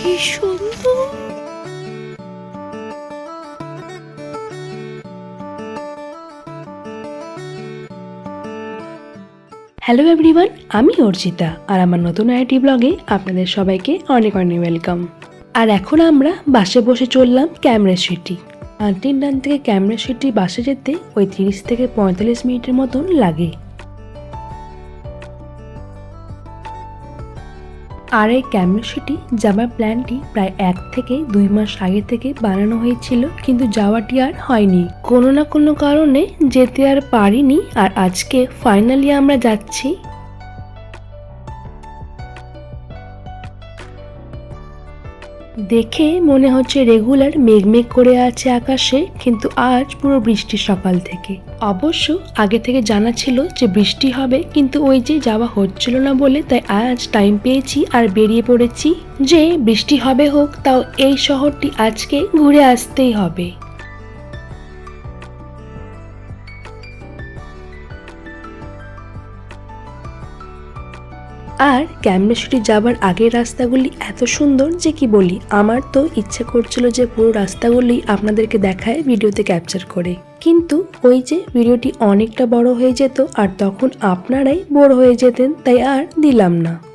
কি সুন্দর। Hello everyone আমি অর্চিতা আর আমার নতুন আইটি ব্লগে আপনাদের সবাইকে অনেক অনেক ওয়েলকাম আর এখন আমরা বাসে বসে চললাম ক্যামেরা সিটি। আন্টিনডান থেকে ক্যামেরা সিটি বাসে যেতে ওই তিরিশ থেকে পঁয়তাল্লিশ মিনিটের মতন লাগে। আর এই ক্যামেরা সিটি যাবার প্ল্যানটি প্রায় এক থেকে দুই মাস আগে থেকে বানানো হয়েছিল, কিন্তু যাওয়াটি আর হয়নি। কোনো না কোনো কারণে যেতে আর পারিনি, আর আজকে ফাইনালি আমরা যাচ্ছি দেখে মনে হচ্ছে রেগুলার মেঘমেঘ করে আছে আকাশে, কিন্তু আজ পুরো বৃষ্টি সকাল থেকে। অবশ্য আগে থেকে জানা ছিল যে বৃষ্টি হবে, কিন্তু ওই যে যাওয়া হচ্ছিল না বলে তাই আজ টাইম পেয়েছি আর বেরিয়ে পড়েছি যে বৃষ্টি হবে হোক, তাও এই শহরটি আজকে ঘুরে আসতেই হবে। আর ক্যামেরা শুটে যাবার আগের রাস্তাগুলি এত সুন্দর যে কি বলি, আমার তো ইচ্ছে করছিল যে পুরো রাস্তাগুলি আপনাদেরকে দেখায় ভিডিওতে ক্যাপচার করে। কিন্তু ওই যে ভিডিওটি অনেকটা বড় হয়ে যেত আর তখন আপনারাই বড় হয়ে যেতেন, তাই আর দিলাম না।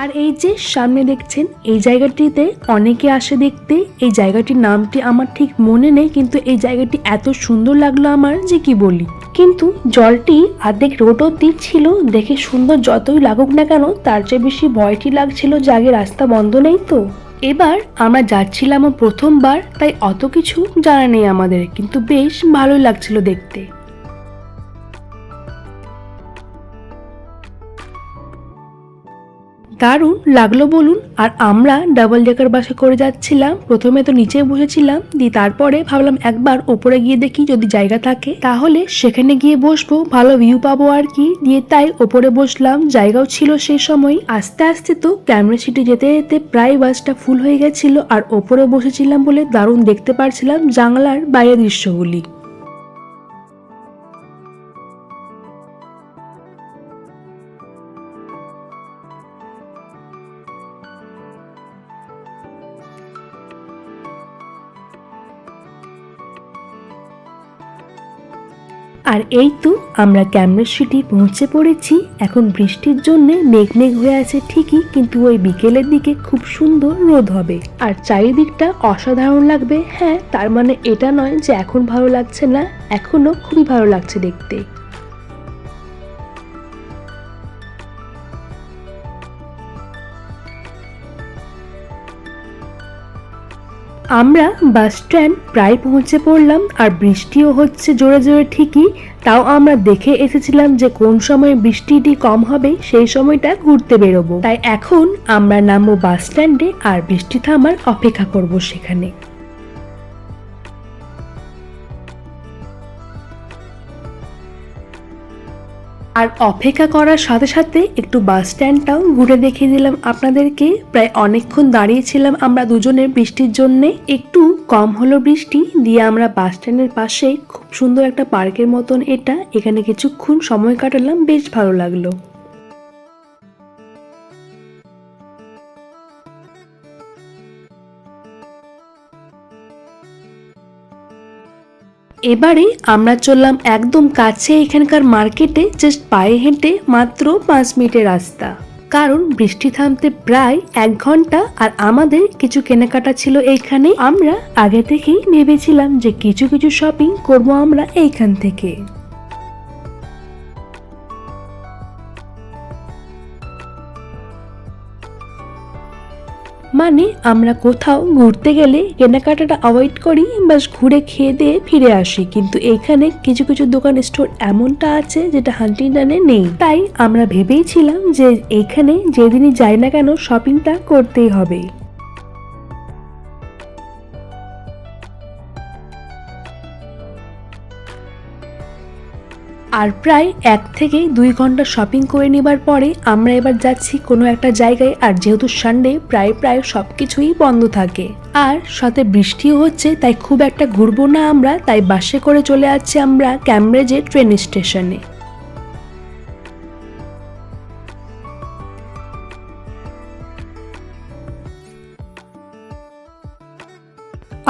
আর এই যে সামনে দেখছেন, এই জায়গাটিতে অনেকে আসে দেখতে। এই জায়গাটির নামটি আমার ঠিক মনে নেই, কিন্তু এই জায়গাটি এত সুন্দর লাগল আমার যে কি বলি। কিন্তু জলটি অর্ধেক রোড অব্দি ছিল দেখে সুন্দর যতই লাগুক না কেন, তার চেয়ে বেশি ভয়টি লাগছিল যে আগে রাস্তা বন্ধ নেই তো। এবার আমরা যাচ্ছিলাম প্রথমবার, তাই অত কিছু জানা নেই আমাদের, কিন্তু বেশ ভালোই লাগছিল দেখতে। দারুণ লাগল বলুন। আর আমরা ডাবল ডেকার বাসে করে যাচ্ছিলাম। প্রথমে তো নিচে বসেছিলাম। দিয়ে তারপরে ভাবলাম একবার ওপরে গিয়ে দেখি যদি জায়গা থাকে, তাহলে সেখানে গিয়ে বসবো। ভালো ভিউ পাবো আর কি। দিয়ে তাই ওপরে বসলাম। জায়গাও ছিল সেই সময়। আস্তে আস্তে তো ক্যামেরা সিটে যেতে যেতে প্রায় বাসটা ফুল হয়ে গেছিল। আর ওপরে বসেছিলাম বলে দারুণ দেখতে পারছিলাম জানলার বাইরের দৃশ্যগুলি। আর এই তো আমরা ক্যামেরা সিটি পৌঁছে পড়েছি। এখন বৃষ্টির জন্য মেঘ মেঘ হয়ে আছে ঠিকই, কিন্তু ওই বিকেলের দিকে খুব সুন্দর রোদ হবে। আর চারিদিকটা অসাধারণ লাগবে। হ্যাঁ তার মানে এটা নয় যে এখন ভালো লাগছে না, এখনও খুবই ভালো লাগছে দেখতে। আমরা বাস স্ট্যান্ড প্রায় পৌঁছে পড়লাম আর বৃষ্টিও হচ্ছে জোরে জোরে ঠিকই। তাও আমরা দেখে এসেছিলাম যে কোন সময় বৃষ্টিটি কম হবে, সেই সময়টা ঘুরতে বেরোবো। তাই এখন আমরা নামবো বাস স্ট্যান্ডে আর বৃষ্টি থামার অপেক্ষা করব সেখানে। আর অপেক্ষা করার সাথে সাথে একটু বাস স্ট্যান্ডটাও ঘুরে দেখিয়ে দিলাম আপনাদেরকে। প্রায় অনেকক্ষণ দাঁড়িয়েছিলাম আমরা দুজনে বৃষ্টির জন্য। একটু কম হলো বৃষ্টি, দিয়ে আমরা বাস স্ট্যান্ডের পাশে খুব সুন্দর একটা পার্কের মতন এটা। এখানে কিছুক্ষণ সময় কাটালাম, বেশ ভালো লাগল। এবারে আমরা চললাম একদম কাছে এখানকার মার্কেটে জাস্ট পায়ে হেঁটে মাত্র পাঁচ মিনিটের রাস্তা। কারণ বৃষ্টি থামতে প্রায় এক ঘণ্টা আর আমাদের কিছু কেনাকাটা ছিল এইখানে। আমরা আগে থেকেই ভেবেছিলাম যে কিছু কিছু শপিং করব আমরা এইখান থেকে। মানে আমরা কোথাও ঘুরতে গেলে কেনাকাটাটা অ্যাভয়েড করি বাস ঘুরে খেয়ে দিয়ে ফিরে আসি। কিন্তু এইখানে কিছু কিছু দোকান স্টোর এমনটা আছে যেটা হান্টিংটানে নেই। তাই আমরা ভেবেইছিলাম যে এইখানে যেদিনই যাই না কেন শপিংটা করতেই হবে। আর প্রায় এক থেকে দুই ঘণ্টা শপিং করে নেবার পরে আমরা এবার যাচ্ছি কোনো একটা জায়গায়, আর যেহেতু সানডে প্রায় প্রায় সব কিছুই বন্ধ থাকে। আর সাথে বৃষ্টিও হচ্ছে, তাই খুব একটা ঘুরবো না আমরা, তাই বাসে করে চলে আসছি আমরা ক্যামব্রেজের ট্রেন স্টেশনে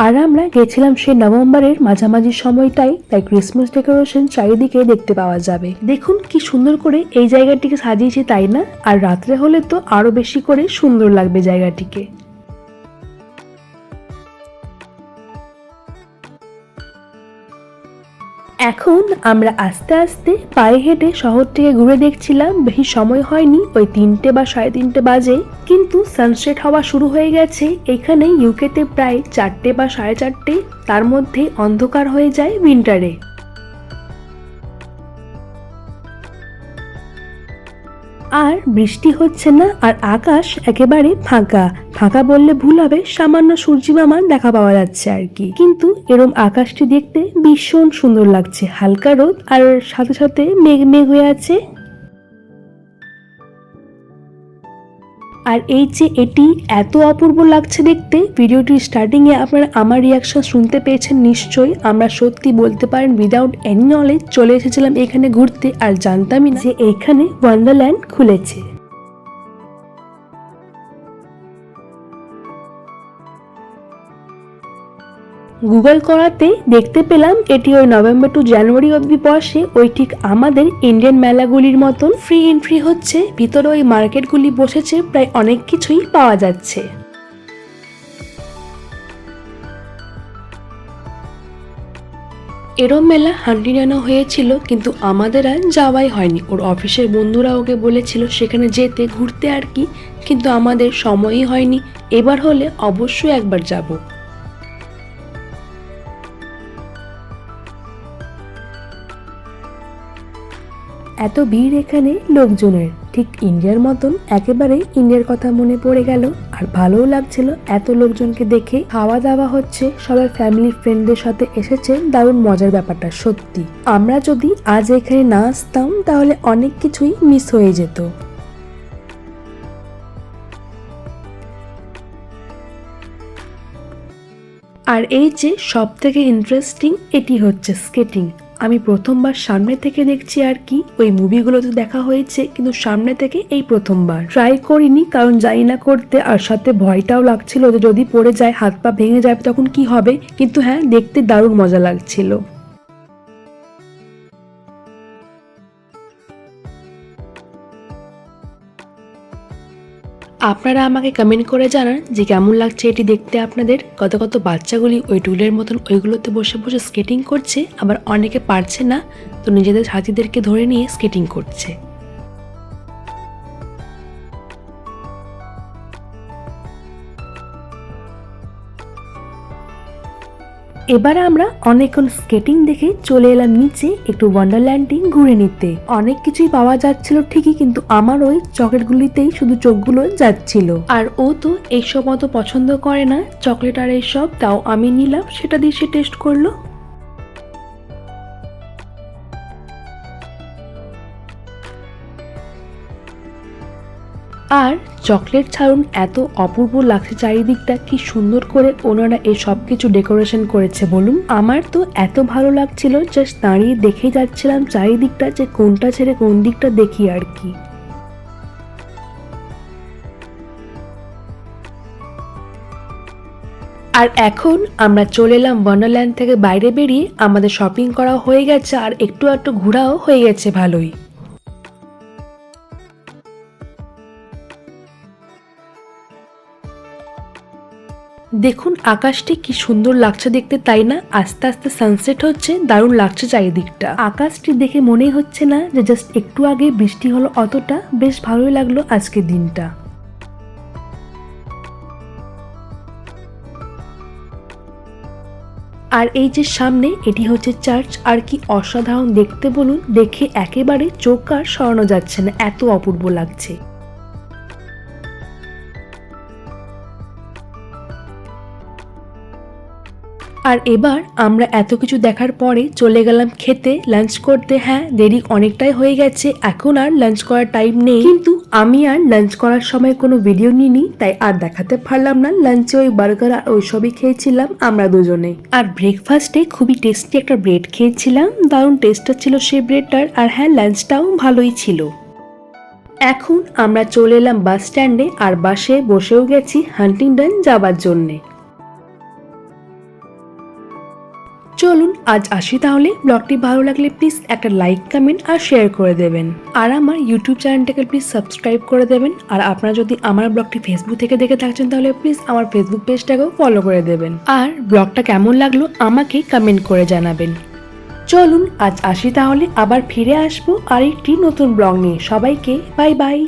আর আমরা গেছিলাম সে নভেম্বরের মাঝামাঝি সময়টাই তাই ক্রিসমাস ডেকোরেশন চারিদিকে দেখতে পাওয়া যাবে। দেখুন কি সুন্দর করে এই জায়গাটিকে সাজিয়েছে, তাই না? আর রাত্রে হলে তো আরও বেশি করে সুন্দর লাগবে জায়গাটিকে। এখন আমরা আস্তে আস্তে পায়ে হেঁটে শহরটিকে ঘুরে দেখছিলাম। বেশি সময় হয়নি, ওই তিনটে বা সাড়ে তিনটে বাজে। কিন্তু সানসেট হওয়া শুরু হয়ে গেছে। এখানে ইউকেতে প্রায় চারটে বা সাড়ে চারটে, তার মধ্যে অন্ধকার হয়ে যায় উইন্টারে আর বৃষ্টি হচ্ছে না, আর আকাশ একেবারে ফাঁকা। ফাঁকা বললে ভুল হবে, সামান্য সূর্যি মামার দেখা পাওয়া যাচ্ছে আর কি। কিন্তু এরম আকাশটি দেখতে ভীষণ সুন্দর লাগছে। হালকা রোদ আর সাথে সাথে মেঘ মেঘ হয়ে আছে। আর এই যে এটি এত অপূর্ব লাগছে দেখতে, ভিডিওটির স্টার্টিংয়ে আপনারা আমার রিয়াকশন শুনতে পেয়েছেন নিশ্চয়ই। আমরা সত্যি বলতে পারেন উইদাউট এনি নলেজ চলে এসেছিলাম এখানে ঘুরতে আর জানতামই না যে এখানে ওয়ান্ডারল্যান্ড খুলেছে। গুগল করাতে দেখতে পেলাম এটি ওই নভেম্বর টু জানুয়ারি অবধি বসে। ওই ঠিক আমাদের ইন্ডিয়ান মেলাগুলির মতন। ফ্রি এন্ট্রি হচ্ছে। ভিতরে ওই মার্কেটগুলি বসেছে। প্রায় অনেক কিছুই পাওয়া যাচ্ছে। এরম মেলা হান্টিনানো হয়েছিল, কিন্তু আমাদের আর যাওয়াই হয়নি। ওর অফিসের বন্ধুরা ওকে বলেছিল সেখানে যেতে, ঘুরতে আর কি, কিন্তু আমাদের সময়ই হয়নি। এবার হলে অবশ্যই একবার যাব। এত ভিড় এখানে লোকজনের। ঠিক ইন্ডিয়ার মতন একেবারে ইন্ডিয়ার কথা মনে পড়ে গেল। আর ভালোও লাগছিল এত লোকজনকে দেখে খাওয়া দাওয়া হচ্ছে সবাই ফ্যামিলি ফ্রেন্ডদের সাথে এসেছে। দারুণ মজার ব্যাপারটা, সত্যি। আমরা যদি আজ এখানে না আসতাম, তাহলে অনেক কিছুই মিস হয়ে যেত। আর এই যে সব থেকে ইন্টারেস্টিং এটি হচ্ছে স্কেটিং আমি প্রথমবার সামনে থেকে দেখছি আর কি। ওই মুভিগুলো তো দেখা হয়েছে, কিন্তু সামনে থেকে এই প্রথমবার। ট্রাই করিনি, কারণ জানি না করতে, আর সাথে ভয়টাও লাগছিল যে যদি পড়ে যায়, হাত পা ভেঙে যায় তখন কি হবে? কিন্তু হ্যাঁ দেখতে দারুণ মজা লাগছিল। আপনারা আমাকে কমেন্ট করে জানান যে কেমন লাগছে এটি দেখতে আপনাদের। কত কত বাচ্চাগুলি ওই টুলের মতন ওইগুলোতে বসে বসে স্কেটিং করছে, আবার অনেকে পারছে না, তো নিজেদের হাতিদেরকে ধরে নিয়ে স্কেটিং করছে। এবার আমরা অনেকক্ষণ স্কেটিং দেখে চলে এলাম নিচে একটু ওয়ান্ডারল্যান্ডিং ঘুরে নিতে। অনেক কিছুই পাওয়া যাচ্ছিল ঠিকই, কিন্তু আমার ওই চকলেটগুলিতেই শুধু চোখগুলো যাচ্ছিল। আর ও তো এইসব অত পছন্দ করে না, চকলেট আর এইসব, তাও আমি নিলাম, সেটা দিয়ে সে টেস্ট করল। আর চকলেট ছাড়ুন এত অপূর্ব লাগছে চারিদিকটা, কি সুন্দর করে ওনারা এই সব কিছু ডেকোরেশন করেছে বলুন। আমার তো এত ভালো লাগছিল, জাস্ট দাঁড়িয়ে দেখে যাচ্ছিলাম চারিদিকটা যে কোনটা ছেড়ে কোন দিকটা দেখি আর কি। আর এখন আমরা চলে এলাম ওয়ান্ডারল্যান্ড থেকে বাইরে বেরিয়ে, আমাদের শপিং করা হয়ে গেছে আর একটু একটু ঘোরাও হয়ে গেছে ভালোই। দেখুন, আকাশটি কি সুন্দর লাগছে দেখতে, তাই না? আস্তে আস্তে সানসেট হচ্ছে, দারুণ লাগছে চারিদিকটা। আকাশটি দেখে মনেই হচ্ছে না যে জাস্ট একটু আগে বৃষ্টি হলো অতটা, বেশ ভালোই লাগল আজকের দিনটা। আর এই যে সামনে, এটি হচ্ছে চার্চ আর কি অসাধারণ দেখতে বলুন, দেখে একেবারে চোখ আর সরানো যাচ্ছে না, এত অপূর্ব লাগছে। আর এবার আমরা এত কিছু দেখার পরে চলে গেলাম খেতে। লাঞ্চ করতে হ্যাঁ দেরি অনেকটাই হয়ে গেছে। এখন আর লাঞ্চ করার টাইম নেই। কিন্তু আমি আর লাঞ্চ করার সময় কোনো ভিডিও নিইনি, তাই আর দেখাতে পারলাম না। লাঞ্চে ওই বার্গার আর ওইসবই খেয়েছিলাম আমরা দুজনে। আর ব্রেকফাস্টে খুবই টেস্টি একটা ব্রেড খেয়েছিলাম। দারুণ টেস্টটা ছিল সেই ব্রেডটার আর হ্যাঁ লাঞ্চটাও ভালোই ছিল। এখন আমরা চলে এলাম বাস স্ট্যান্ডে আর বাসে বসেও গেছি হান্টিংডন যাবার জন্যে। চলুন, আজ আসি তাহলে। ব্লগটি ভালো লাগলে প্লিজ একটা লাইক কমেন্ট আর শেয়ার করে দেবেন। আর আমার ইউটিউব চ্যানেলটাকে প্লিজ সাবস্ক্রাইব করে দেবেন। আর আপনারা যদি আমার ব্লগটি ফেসবুক থেকে দেখে থাকছেন, তাহলে প্লিজ আমার ফেসবুক পেজটাকেও ফলো করে দেবেন। আর ব্লগটা কেমন লাগল, আমাকে কমেন্ট করে জানাবেন। চলুন, আজ আসি তাহলে। আবার ফিরে আসব আরেকটি নতুন ব্লগ নিয়ে। সবাইকে বাই বাই